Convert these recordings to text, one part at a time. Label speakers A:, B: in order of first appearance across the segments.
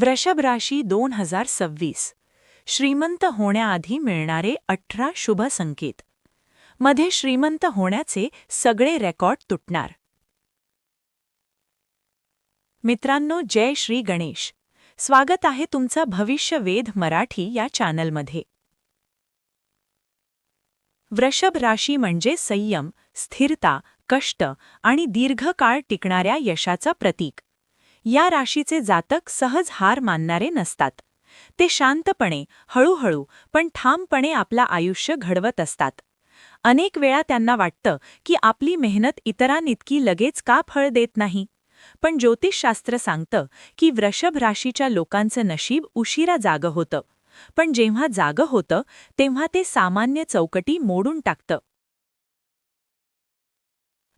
A: वृषभ राशी दोन हजार सव्वीस. श्रीमंत होण्याआधी मिळणारे अठरा शुभ संकेत. मध्ये श्रीमंत होण्याचे सगळे रेकॉर्ड तुटणार. मित्रांनो जय श्री गणेश. स्वागत आहे तुमचं भविष्य वेध मराठी या चॅनलमध्ये. वृषभ राशी म्हणजे संयम स्थिरता कष्ट आणि दीर्घकाळ टिकणाऱ्या यशाचं प्रतीक. या राशीचे जातक सहज हार मानणारे नसतात. ते शांतपणे हळूहळू पण ठामपणे आपलं आयुष्य घडवत असतात. अनेक वेळा त्यांना वाटतं की आपली मेहनत इतरांइतकी लगेच का फळ देत नाही? पण ज्योतिषशास्त्र सांगतं की वृषभ राशीच्या लोकांचं नशीब उशिरा जागं होतं. पण जेव्हा जागं होतं तेव्हा ते सामान्य चौकटी मोडून टाकतं.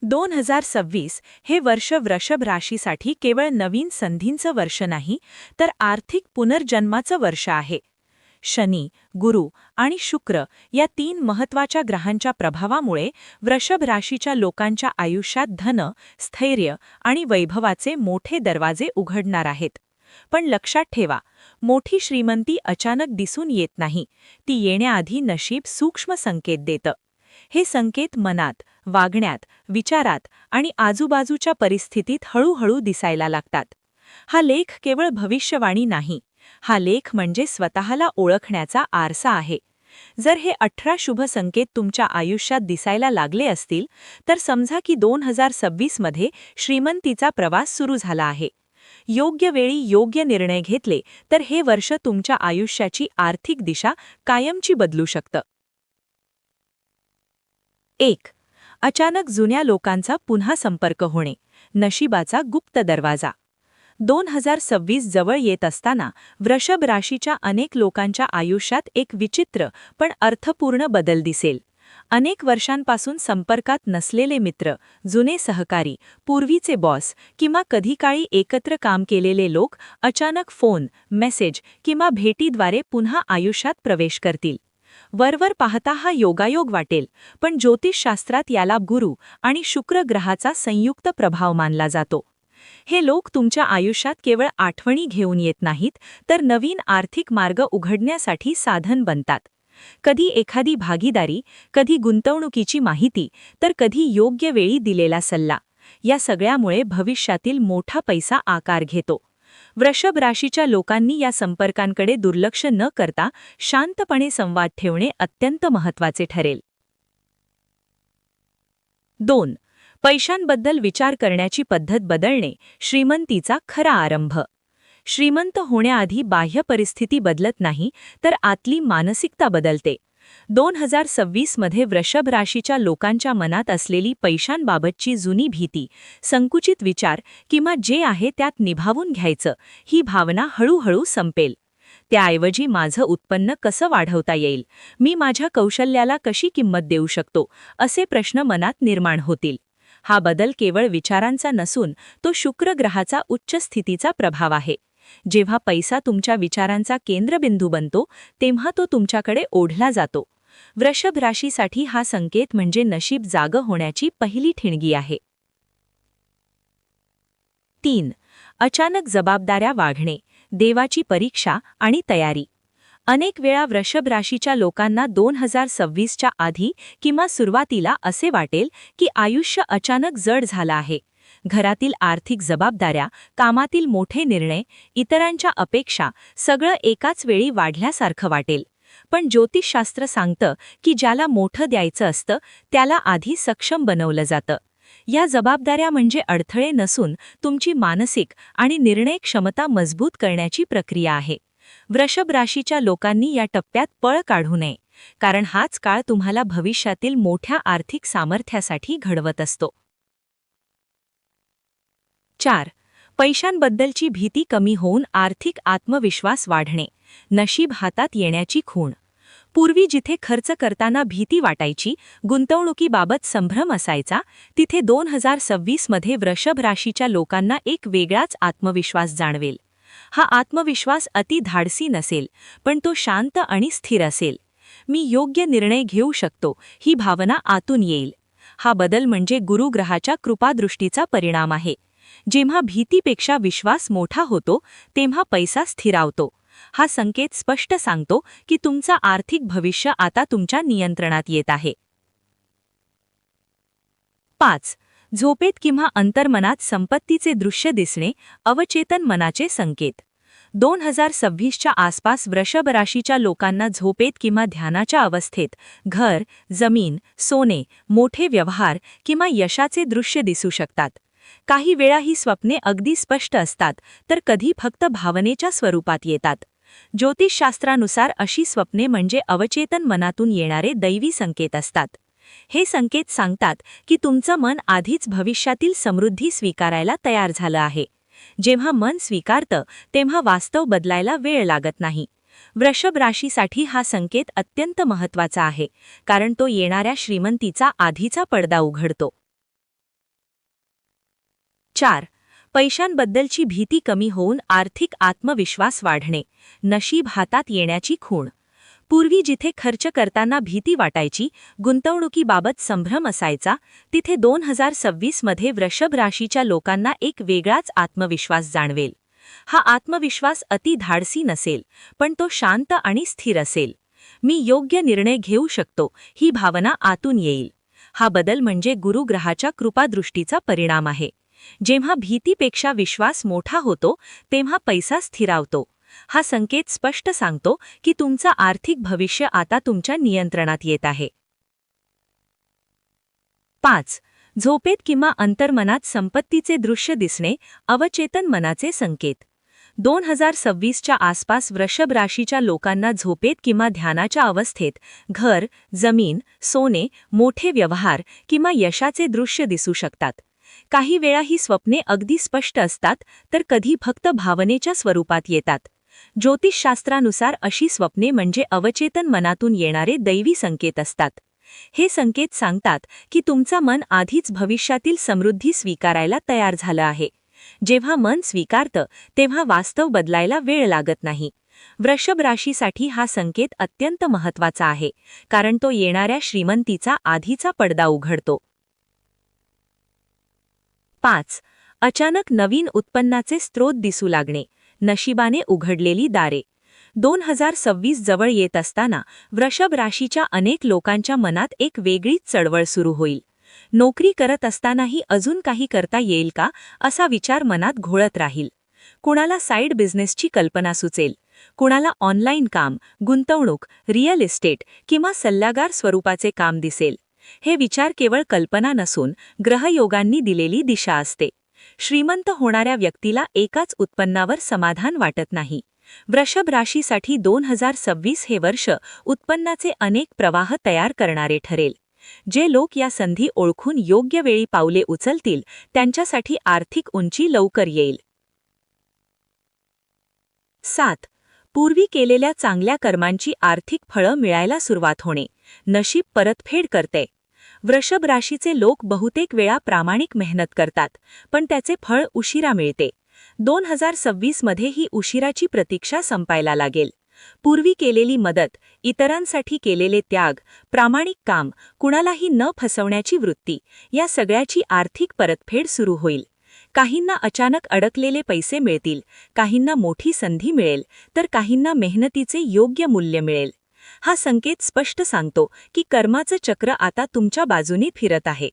A: दोन हजार सव्वीस हे वर्ष वृषभ राशीसाठी केवळ नवीन संधींचं वर्ष नाही तर आर्थिक पुनर्जन्माचं वर्ष आहे. शनी गुरु आणि शुक्र या तीन महत्त्वाच्या ग्रहांच्या प्रभावामुळे वृषभ राशीच्या लोकांच्या आयुष्यात धन स्थैर्य आणि वैभवाचे मोठे दरवाजे उघडणार आहेत. पण लक्षात ठेवा मोठी श्रीमंती अचानक दिसून येत नाही ती येण्याआधी नशीब सूक्ष्म संकेत देतं. हे संकेत मनात वागण्यात विचारात आणि आजूबाजूच्या परिस्थितीत हळूहळू दिसायला लागतात. हा लेख केवळ भविष्यवाणी नाही हा लेख म्हणजे स्वतःला ओळखण्याचा आरसा आहे. जर हे अठरा शुभ संकेत तुमच्या आयुष्यात दिसायला लागले असतील तर समजा की दोन हजार सव्वीसमध्ये श्रीमंतीचा प्रवास सुरू झाला आहे. योग्य वेळी योग्य निर्णय घेतले तर हे वर्ष तुमच्या आयुष्याची आर्थिक दिशा कायमची बदलू शकतं. एक अचानक जुन्या लोकांचा पुन्हा संपर्क होणे. नशिबाचा गुप्त दरवाजा. दोन हजार सव्वीस जवळ येत असताना वृषभ राशीच्या अनेक लोकांच्या आयुष्यात एक विचित्र पण अर्थपूर्ण बदल दिसेल. अनेक वर्षांपासून संपर्कात नसलेले मित्र जुने सहकारी पूर्वीचे बॉस किंवा कधीकाळी एकत्र काम केलेले लोक अचानक फोन मेसेज किंवा भेटीद्वारे पुन्हा आयुष्यात प्रवेश करतील. वरवर पाहता हा योगायोग वाटेल पण ज्योतिषशास्त्रात याला गुरु आणि शुक्र ग्रहाचा संयुक्त प्रभाव मानला जातो. हे लोक तुमच्या आयुष्यात केवळ आठवणी घेऊन येत नाहीत तर नवीन आर्थिक मार्ग उघडण्यासाठी साधन बनतात. कधी एखादी भागीदारी कधी गुंतवणुकीची माहिती तर कधी योग्य वेळी दिलेला सल्ला. या सगळ्यामुळे भविष्यातील मोठा पैसा आकार घेतो. वृषभ राशीच्या लोकांनी या संपर्कांकडे दुर्लक्ष न करता शांतपणे संवाद ठेवणे अत्यंत महत्त्वाचे ठरेल. दोन. पैशांबद्दल विचार करण्याची पद्धत बदलणे श्रीमंतीचा खरा आरंभ. श्रीमंत होण्याआधी बाह्य परिस्थिती बदलत नाही तर आतली मानसिकता बदलते. दोन हजार सव्वीसमध्ये वृषभ राशीच्या लोकांच्या मनात असलेली पैशांबाबतची जुनी भीती संकुचित विचार किंवा जे आहे त्यात निभावून घ्यायचं ही भावना हळूहळू संपेल. त्याऐवजी माझं उत्पन्न कसं वाढवता येईल? मी माझ्या कौशल्याला कशी किंमत देऊ शकतो? असे प्रश्न मनात निर्माण होतील. हा बदल केवळ विचारांचा नसून तो शुक्र ग्रहाचा उच्च स्थितीचा प्रभाव आहे. जेव्हा पैसा तुमच्या विचारांचा केंद्रबिंदू बनतो तेव्हा तो तुमच्याकडे ओढला जातो. वृषभ राशीसाठी हा संकेत म्हणजे नशीब जाग होण्याची पहिली ठिणगी आहे. तीन. अचानक जबाबदाऱ्या वाढणे देवाची परीक्षा आणि तयारी. अनेक वेळा वृषभ राशीच्या लोकांना दोन हजार सव्वीसच्या आधी किंवा सुरुवातीला असे वाटेल की आयुष्य अचानक जड झालं आहे. घरातील आर्थिक जबाबदाऱ्या कामातील मोठे निर्णय इतरांच्या अपेक्षा सगळं एकाच वेळी वाढल्यासारखं वाटेल. पण ज्योतिषशास्त्र सांगतं की ज्याला मोठं द्यायचं असतं त्याला आधी सक्षम बनवलं जातं. या जबाबदाऱ्या म्हणजे अडथळे नसून तुमची मानसिक आणि निर्णय क्षमता मजबूत करण्याची प्रक्रिया आहे. वृषभ राशीच्या लोकांनी या टप्प्यात पळ काढू नये कारण हाच काळ तुम्हाला भविष्यातील मोठ्या आर्थिक सामर्थ्यासाठी घडवत असतो. चार. पैशांबद्दलची भीती कमी होऊन आर्थिक आत्मविश्वास वाढणे. नशीब हातात येण्याची खूण. पूर्वी जिथे खर्च करताना भीती वाटायची गुंतवणुकीबाबत संभ्रम असायचा तिथे दोन हजार सव्वीसमध्ये वृषभ राशीच्या लोकांना एक वेगळाच आत्मविश्वास जाणवेल. हा आत्मविश्वास अति धाडसी नसेल पण तो शांत आणि स्थिर असेल. मी योग्य निर्णय घेऊ शकतो ही भावना आतून येईल. हा बदल म्हणजे गुरुग्रहाच्या कृपादृष्टीचा परिणाम आहे. जेव्हा भीतीपेक्षा विश्वास मोठा होतो तेव्हा पैसा स्थिरावतो. हा संकेत स्पष्ट सांगतो की तुमचा आर्थिक भविष्य आता तुमच्या नियंत्रणात येत आहे. पाच. झोपेत किंवा अंतर्मनात संपत्तीचे दृश्य दिसणे अवचेतन मनाचे संकेत. दोन हजार सव्वीसच्या आसपास वृषभ राशीच्या लोकांना झोपेत किंवा ध्यानाच्या अवस्थेत घर जमीन सोने मोठे व्यवहार किंवा यशाचे दृश्य दिसू शकतात. काही वेळा ही स्वप्ने अगदी स्पष्ट असतात तर कधी फक्त भावनेच्या स्वरूपात येतात. ज्योतिषशास्त्रानुसार अशी स्वप्ने म्हणजे अवचेतन मनातून येणारे दैवी संकेत असतात. हे संकेत सांगतात की तुमचं मन आधीच भविष्यातील समृद्धी स्वीकारायला तयार झालं आहे. जेव्हा मन स्वीकारतं तेव्हा वास्तव बदलायला वेळ लागत नाही. वृषभ राशीसाठी हा संकेत अत्यंत महत्त्वाचा आहे कारण तो येणाऱ्या श्रीमंतीचा आधीचा पडदा उघडतो. चार पैशांबद्दलची भीती कमी होऊन आर्थिक आत्मविश्वास वाढणे नशीब हातात येण्याची खूण. पूर्वी जिथे खर्च करताना भीती वाटायची गुंतवणुकीबाबत संभ्रम असायचा तिथे दोन हजार सव्वीसमध्ये वृषभ राशीच्या लोकांना एक वेगळाच आत्मविश्वास जाणवेल. हा आत्मविश्वास अति धाडसी नसेल पण तो शांत आणि स्थिर असेल. मी योग्य निर्णय घेऊ शकतो ही भावना आतून येईल. हा बदल म्हणजे गुरुग्रहाच्या कृपादृष्टीचा परिणाम आहे. जेव्हा भीतीपेक्षा विश्वास मोठा होतो तेव्हा पैसा स्थिरावतो. हा संकेत स्पष्ट सांगतो की तुमचं आर्थिक भविष्य आता तुमच्या नियंत्रणात येत आहे. पाच. झोपेत किंवा अंतर्मनात संपत्तीचे दृश्य दिसणे अवचेतन मनाचे संकेत. दोन हजार सव्वीसच्या आसपास वृषभ राशीच्या लोकांना झोपेत किंवा ध्यानाच्या अवस्थेत घर जमीन सोने मोठे व्यवहार किंवा यशाचे दृश्य दिसू शकतात. काही वेळा ही स्वप्ने अगदी स्पष्ट असतात तर कधी फक्त भावनेच्या स्वरूपात येतात. ज्योतिषशास्त्रानुसार अशी स्वप्ने म्हणजे अवचेतन मनातून येणारे दैवी संकेत असतात. हे संकेत सांगतात की तुमचं मन आधीच भविष्यातील समृद्धी स्वीकारायला तयार झालं आहे. जेव्हा मन स्वीकारतं तेव्हा वास्तव बदलायला वेळ लागत नाही. वृषभ राशीसाठी हा संकेत अत्यंत महत्त्वाचा आहे कारण तो येणाऱ्या श्रीमंतीचा आधीचा पडदा उघडतो. पाच. अचानक नवीन उत्पन्नाचे स्रोत दिसू लागणे. नशिबाने उघडलेली दारे. दोन हजार सव्वीस जवळ येत असताना वृषभ राशीच्या अनेक लोकांच्या मनात एक वेगळीच चळवळ सुरू होईल. नोकरी करत असतानाही अजून काही करता येईल का असा विचार मनात घोळत राहील. कुणाला साईड बिझनेसची कल्पना सुचेल. कुणाला ऑनलाईन काम गुंतवणूक रिअल इस्टेट किंवा सल्लागार स्वरूपाचे काम दिसेल. हे विचार केवळ कल्पना नसून ग्रहयोगांनी दिलेली दिशा असते. श्रीमंत होणाऱ्या व्यक्तीला एकाच उत्पन्नावर समाधान वाटत नाही. वृषभ राशीसाठी दोन हजार सव्वीस हे वर्ष उत्पन्नाचे अनेक प्रवाह तयार करणारे ठरेल. जे लोक या संधी ओळखून योग्य वेळी पावले उचलतील त्यांच्यासाठी आर्थिक उंची लवकर येईल. सात. पूर्वी केलेल्या चांगल्या कर्मांची आर्थिक फळं मिळायला सुरुवात होणे. नशीब परतफेड करते. वृषभ राशीचे लोक बहुतेक वेळा प्रामाणिक मेहनत करतात पण त्याचे फळ उशिरा मिळते. दोन हजार सव्वीसमध्ये ही उशिराची प्रतीक्षा संपायला लागेल. पूर्वी केलेली मदत इतरांसाठी केलेले त्याग प्रामाणिक काम कुणालाही न फसवण्याची वृत्ती या सगळ्याची आर्थिक परतफेड सुरू होईल. काहींना अचानक अडकलेले पैसे मिळतील काहींना मोठी संधी मिळेल तर काहींना मेहनतीचे योग्य मूल्य मिळेल. हा संकेत स्पष्ट सांगतो की कर्माचं चक्र आता तुमच्या बाजूनी फिरत आहे.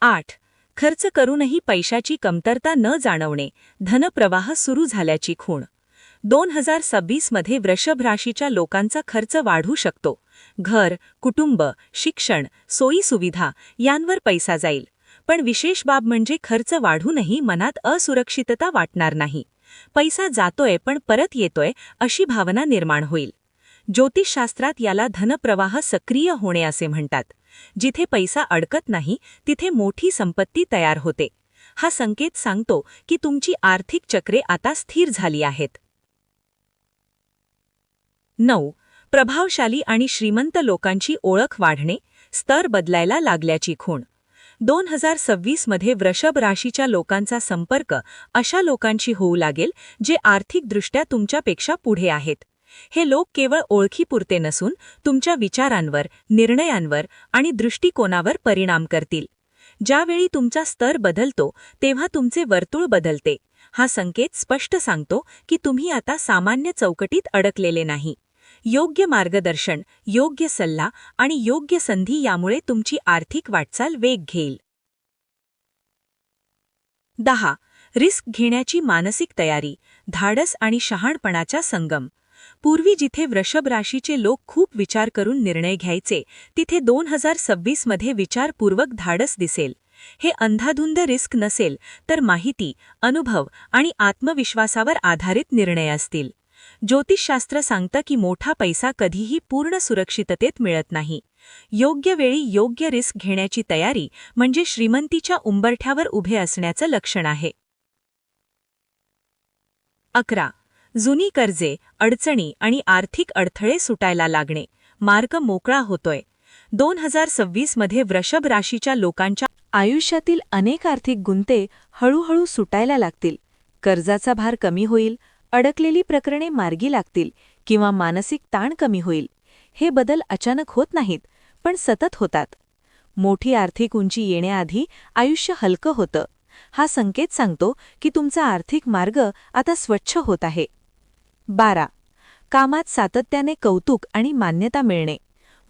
A: आठ. खर्च करूनही पैशाची कमतरता न जाणवणे. धनप्रवाह सुरू झाल्याची खूण. दोन हजार सव्वीसमध्ये वृषभ राशीच्या लोकांचा खर्च वाढू शकतो. घर कुटुंब शिक्षण सोयीसुविधा यांवर पैसा जाईल. पण विशेष बाब म्हणजे खर्च वाढूनही मनात असुरक्षितता वाटणार नाही. पैसा जातोय पण परत येतोय अशी भावना निर्माण होईल. ज्योतिषशास्त्रात याला धनप्रवाह सक्रिय होणे असे म्हणतात. जिथे पैसा अडकत नाही तिथे मोठी संपत्ती तयार होते. हा संकेत सांगतो की तुमची आर्थिक चक्रे आता स्थिर झाली आहेत. नऊ. प्रभावशाली आणि श्रीमंत लोकांची ओळख वाढणे स्तर बदलायला लागल्याची खूण. दोन हजार सव्वीसमध्ये वृषभ राशीच्या लोकांचा संपर्क अशा लोकांशी होऊ लागेल जे आर्थिकदृष्ट्या तुमच्यापेक्षा पुढे आहेत. हे लोक केवळ ओळखीपुरते नसून तुमच्या विचारांवर निर्णयांवर आणि दृष्टिकोनावर परिणाम करतील. ज्यावेळी तुमचा स्तर बदलतो तेव्हा तुमचे वर्तुळ बदलते. हा संकेत स्पष्ट सांगतो की तुम्ही आता सामान्य चौकटीत अडकलेले नाही. योग्य मार्गदर्शन योग्य सल्ला आणि योग्य संधी यामुळे तुमची आर्थिक वाटचाल वेग घेईल. दहा. रिस्क घेण्याची मानसिक तयारी धाडस आणि शहाणपणाचा संगम. पूर्वी जिथे वृषभ राशीचे लोक खूप विचार करून निर्णय घ्यायचे तिथे दोन हजार सव्वीसमध्ये विचारपूर्वक धाडस दिसेल. हे अंधाधुंद रिस्क नसेल तर माहिती अनुभव आणि आत्मविश्वासावर आधारित निर्णय असतील. ज्योतिषशास्त्र सांगतं की मोठा पैसा कधीही पूर्ण सुरक्षिततेत मिळत नाही. योग्य वेळी योग्य रिस्क घेण्याची तयारी म्हणजे श्रीमंतीच्या उंबरठ्यावर उभे असण्याचं लक्षण आहे. अकरा. जुनी कर्जे अडचणी आणि आर्थिक अडथळे सुटायला लागणे. मार्ग मोकळा होतोय. दोन हजार सव्वीसमध्ये वृषभ राशीच्या लोकांच्या आयुष्यातील अनेक आर्थिक गुंते हळूहळू सुटायला लागतील. कर्जाचा भार कमी होईल अडकलेली प्रकरणे मार्गी लागतील किंवा मानसिक ताण कमी होईल. हे बदल अचानक होत नाहीत पण सतत होतात. मोठी आर्थिक उंची येण्याआधी आयुष्य हलकं होतं. हा संकेत सांगतो की तुमचा आर्थिक मार्ग आता स्वच्छ होत आहे. बारा. कामात सातत्याने कौतुक आणि मान्यता मिळणे.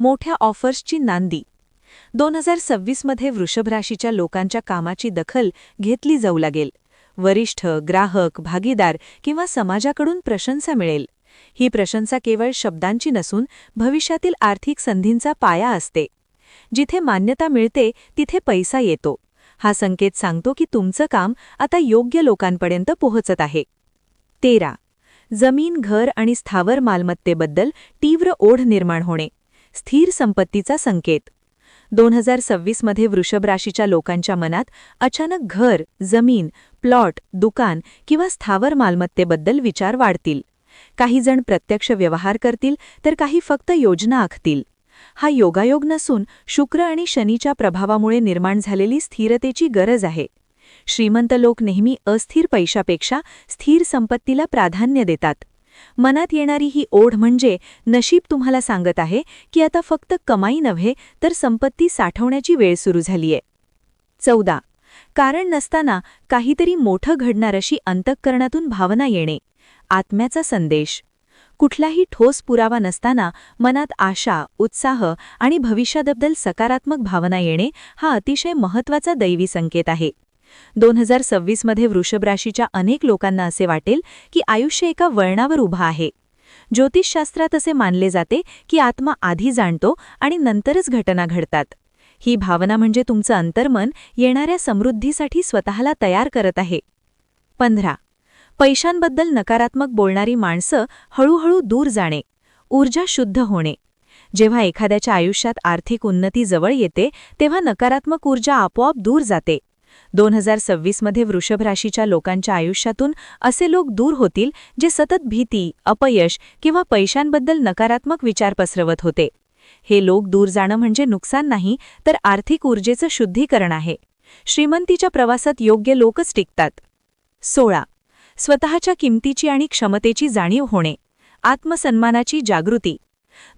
A: मोठ्या ऑफर्सची नांदी. दोन हजार सव्वीसमध्ये वृषभ राशीच्या लोकांच्या कामाची दखल घेतली जाऊ लागेल. वरिष्ठ ग्राहक भागीदार किंवा समाजाकडून प्रशंसा मिळेल. ही प्रशंसा केवळ शब्दांची नसून भविष्यातील आर्थिक संधींचा पाया असते. जिथे मान्यता मिळते तिथे पैसा येतो. हा संकेत सांगतो की तुमचं काम आता योग्य लोकांपर्यंत पोहोचत आहे. तेरा. जमीन घर आणि स्थावर मालमत्तेबद्दल तीव्र ओढ निर्माण होणे. स्थिर संपत्तीचा संकेत. दोन हजार सव्वीसमध्ये वृषभ राशीच्या लोकांच्या मनात अचानक घर जमीन प्लॉट दुकान किंवा स्थावर मालमत्तेबद्दल विचार वाढतील. काही जण प्रत्यक्ष व्यवहार करतील तर काही फक्त योजना आखतील. हा योगायोग नसून शुक्र आणि शनीच्या प्रभावामुळे निर्माण झालेली स्थिरतेची गरज आहे. श्रीमंत लोक नेहमी अस्थिर पैशापेक्षा स्थिर संपत्तीला प्राधान्य देतात. मनात येणारी ही ओढ म्हणजे नशीब तुम्हाला सांगत आहे की आता फक्त कमाई नव्हे तर संपत्ती साठवण्याची वेळ सुरू झालीय. चौदा. कारण नसताना काहीतरी मोठं घडणार अशी अंतःकरणातून भावना येणे. आत्म्याचा संदेश. कुठलाही ठोस पुरावा नसताना मनात आशा उत्साह आणि भविष्याबद्दल सकारात्मक भावना येणे हा अतिशय महत्त्वाचा दैवी संकेत आहे. दोन हजार सव्वीसमध्ये वृषभ राशीच्या अनेक लोकांना असे वाटेल की आयुष्य एका वळणावर उभा आहे. ज्योतिषशास्त्रात असे मानले जाते की आत्मा आधी जाणतो आणि नंतरच घटना घडतात. ही भावना म्हणजे तुमचं अंतर्मन येणाऱ्या समृद्धीसाठी स्वतःला तयार करत आहे. पंधरा. पैशांबद्दल नकारात्मक बोलणारी माणसं हळूहळू दूर जाणे. ऊर्जा शुद्ध होणे. जेव्हा एखाद्याच्या आयुष्यात आर्थिक उन्नती जवळ येते तेव्हा नकारात्मक ऊर्जा आपोआप दूर जाते. दोन हजार सव्वीसमध्ये वृषभ राशीच्या लोकांच्या आयुष्यातून असे लोक दूर होतील जे सतत भीती अपयश किंवा पैशांबद्दल नकारात्मक विचार पसरवत होते. हे लोक दूर जाणं म्हणजे नुकसान नाही तर आर्थिक ऊर्जेचं शुद्धीकरण आहे. श्रीमंतीच्या प्रवासात योग्य लोकच टिकतात. सोळा. स्वतःच्या किमतीची आणि क्षमतेची जाणीव होणे. आत्मसन्मानाची जागृती.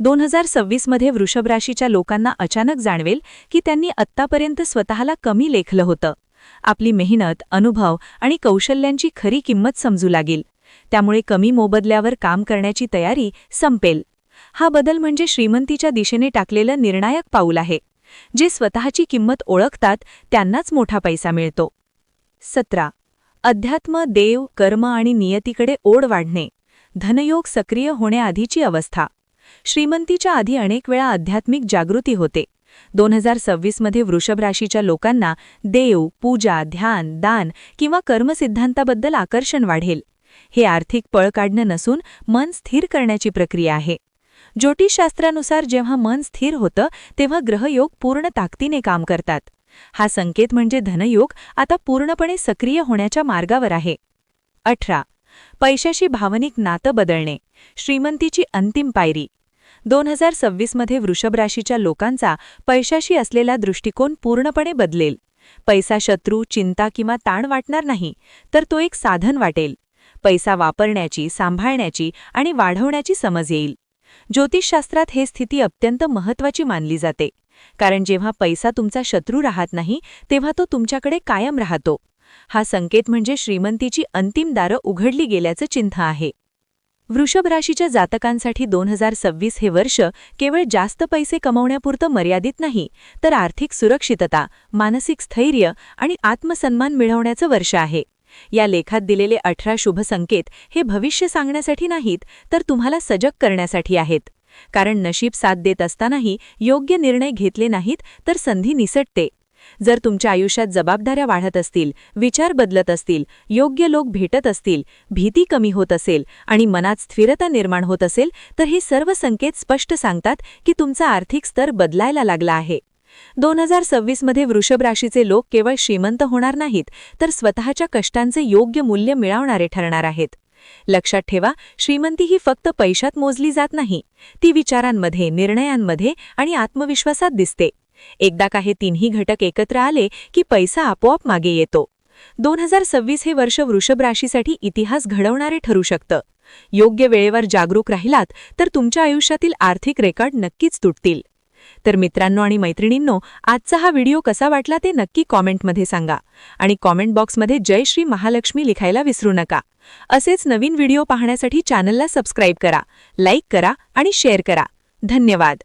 A: दोन हजार सव्वीसमध्ये वृषभ राशीच्या लोकांना अचानक जाणवेल की त्यांनी आत्तापर्यंत स्वतःला कमी लेखलं होतं. आपली मेहनत अनुभव आणि कौशल्यांची खरी किंमत समजू लागेल. त्यामुळे कमी मोबदल्यावर काम करण्याची तयारी संपेल. हा बदल म्हणजे श्रीमंतीच्या दिशेने टाकलेलं निर्णायक पाऊल आहे. जे स्वतःची किंमत ओळखतात त्यांनाच मोठा पैसा मिळतो. सतरा. अध्यात्म देव कर्म आणि नियतीकडे ओढ वाढणे. धनयोग सक्रिय होण्याआधीची अवस्था. श्रीमंतीच्या आधी अनेक वेळा आध्यात्मिक जागृती होते. दोन हजार सव्वीसमध्ये वृषभ राशीच्या लोकांना देव पूजा ध्यान दान किंवा कर्मसिद्धांताबद्दल आकर्षण वाढेल. हे आर्थिक पळ काढणं नसून मन स्थिर करण्याची प्रक्रिया आहे. ज्योतिषशास्त्रानुसार जेव्हा मन स्थिर होतं तेव्हा ग्रहयोग पूर्ण ताकदीने काम करतात. हा संकेत म्हणजे धनयोग आता पूर्णपणे सक्रिय होण्याच्या मार्गावर आहे. अठरा. पैशाशी भावनिक नातं बदलणे. श्रीमंतीची अंतिम पायरी. दोन हजार सव्वीसमध्ये वृषभ राशीच्या लोकांचा पैशाशी असलेला दृष्टिकोन पूर्णपणे बदलेल. पैसा शत्रू चिंता किंवा ताण वाटणार नाही तर तो एक साधन वाटेल. पैसा वापरण्याची सांभाळण्याची आणि वाढवण्याची समज येईल. ज्योतिषशास्त्रात हे स्थिती अत्यंत महत्त्वाची मानली जाते. कारण जेव्हा पैसा तुमचा शत्रू राहत नाही तेव्हा तो तुमच्याकडे कायम राहतो. हा संकेत म्हणजे श्रीमंतीची अंतिम दारं उघडली गेल्याचं चिन्ह आहे. वृषभ राशीच्या जातकांसाठी दोन हजार सव्वीस हे वर्ष केवळ जास्त पैसे कमवण्यापुरतं मर्यादित नाही तर आर्थिक सुरक्षितता मानसिक स्थैर्य आणि आत्मसन्मान मिळवण्याचं वर्ष आहे. या लेखात दिलेले अठरा शुभ संकेत हे भविष्य सांगण्यासाठी नाहीत तर तुम्हाला सजग करण्यासाठी आहेत. कारण नशीब साथ देत असतानाही योग्य निर्णय घेतले नाहीत तर संधी निसटते. जर तुमच्या आयुष्यात जबाबदाऱ्या वाढत असतील विचार बदलत असतील योग्य लोक भेटत असतील भीती कमी होत असेल आणि मनात स्थिरता निर्माण होत असेल तर हे सर्व संकेत स्पष्ट सांगतात की तुमचा आर्थिक स्तर बदलायला लागला आहे. दोन हजार सव्वीसमध्ये वृषभ राशीचे लोक केवळ श्रीमंत होणार नाहीत तर स्वतःच्या कष्टांचे योग्य मूल्य मिळवणारे ठरणार आहेत. लक्षात ठेवा श्रीमंती ही फक्त पैशात मोजली जात नाही. ती विचारांमध्ये निर्णयांमध्ये आणि आत्मविश्वासात दिसते. एकदा का हे तिन्ही घटक एकत्र आले की पैसा आपोआप मागे येतो. दोन हजार सव्वीस हे वर्ष वृषभ राशीसाठी इतिहास घडवणारे ठरू शकतं. योग्य वेळेवर जागरूक राहिलात तर तुमच्या आयुष्यातील आर्थिक रेकॉर्ड नक्कीच तुटतील. तर मित्रांनो आणि मैत्रिणींनो आजचा हा व्हिडिओ कसा वाटला ते नक्की कॉमेंटमध्ये सांगा. आणि कॉमेंट बॉक्समध्ये जय श्री महालक्ष्मी लिखायला विसरू नका. असेच नवीन व्हिडिओ पाहण्यासाठी चॅनलला सबस्क्राईब करा लाईक करा आणि शेअर करा. धन्यवाद.